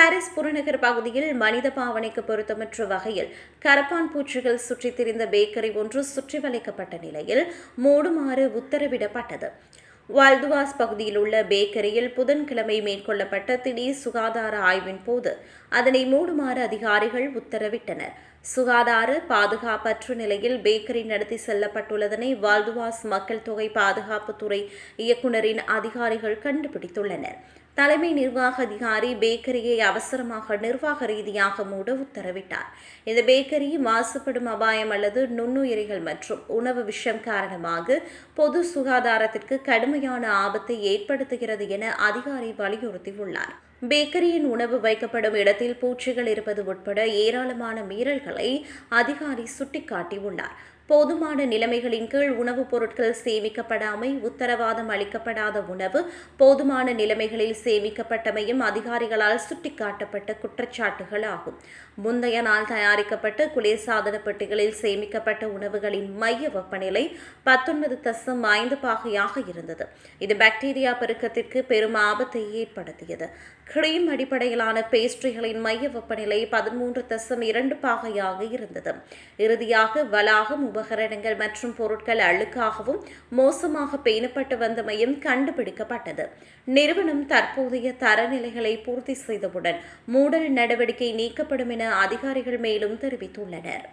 Paris புறநகர் பகுதியில் மனித பாவனைக்கு பொருத்தமற்ற வகையில் கரப்பான் பூச்சிகள் சுற்றித் திரிந்த பேக்கரி ஒன்று சுற்றி வளைக்கப்பட்ட நிலையில் மூடுமாறு உத்தரவிடப்பட்டது. வால்துவாஸ் பகுதியில் உள்ள பேக்கரியில் புதன்கிழமை மேற்கொள்ளப்பட்ட திடீர் சுகாதார ஆய்வின் போது அதனை மூடுமாறு அதிகாரிகள் உத்தரவிட்டனர். சுகாதார பாதுகாப்பற்ற நிலையில் பேக்கரி நடத்தி செல்லப்பட்டுள்ளதனை வால்துவாஸ் மக்கள் தொகை பாதுகாப்புத்துறை இயக்குநரின் அதிகாரிகள் கண்டுபிடித்துள்ளனர். தலைமை நிர்வாக அதிகாரி பேக்கரியை அவசரமாக நிர்வாக ரீதியாக மூட உத்தரவிட்டார். இந்த பேக்கரி மாசுபடும் அபாயம் அல்லது நுண்ணுயிரிகள் மற்றும் உணவு விஷம் காரணமாக பொது சுகாதாரத்திற்கு கடுமையான ஆபத்தை ஏற்படுத்துகிறது என அதிகாரி வலியுறுத்தியுள்ளார். பேக்கரியின் உணவு வைக்கப்படும் இடத்தில் பூச்சிகள் இருப்பது உட்பட ஏராளமான மீறல்களை அதிகாரி சுட்டிக்காட்டியுள்ளார். போதுமான நிலைமைகளின் கீழ் உணவுப் பொருட்கள் சேமிக்கப்படாமை உத்தரவாதம் அளிக்கப்படாத உணவு போதுமான நிலைமைகளில் சேமிக்கப்பட்டமையும் அதிகாரிகளால் சுட்டிக்காட்டப்பட்ட குற்றச்சாட்டுகள் ஆகும். முந்தைய நாள் தயாரிக்கப்பட்ட குளிர்சாதன பெட்டிகளில் சேமிக்கப்பட்ட உணவுகளின் மைய வெப்பநிலை பத்தொன்பது தசம் ஐந்து பாகையாக இருந்தது. இது பாக்டீரியா பெருக்கத்திற்கு பெரும் ஆபத்தை ஏற்படுத்தியது. கிரீம் அடிப்படையிலான பேஸ்ட்ரிகளின் மைய வெப்பநிலை பதிமூன்று தசம் இரண்டு பாகையாக இருந்தது. இறுதியாக வளாகம் உபகரணங்கள் மற்றும் பொருட்கள் அழுக்காகவும் மோசமாக பேணப்பட்டு வந்தமையும் கண்டுபிடிக்கப்பட்டது. நிறுவனம் தற்போதைய தரநிலைகளை பூர்த்தி செய்தவுடன் மூடல் நடவடிக்கை நீக்கப்படும் என அதிகாரிகள் மேலும் தெரிவித்துள்ளனர்.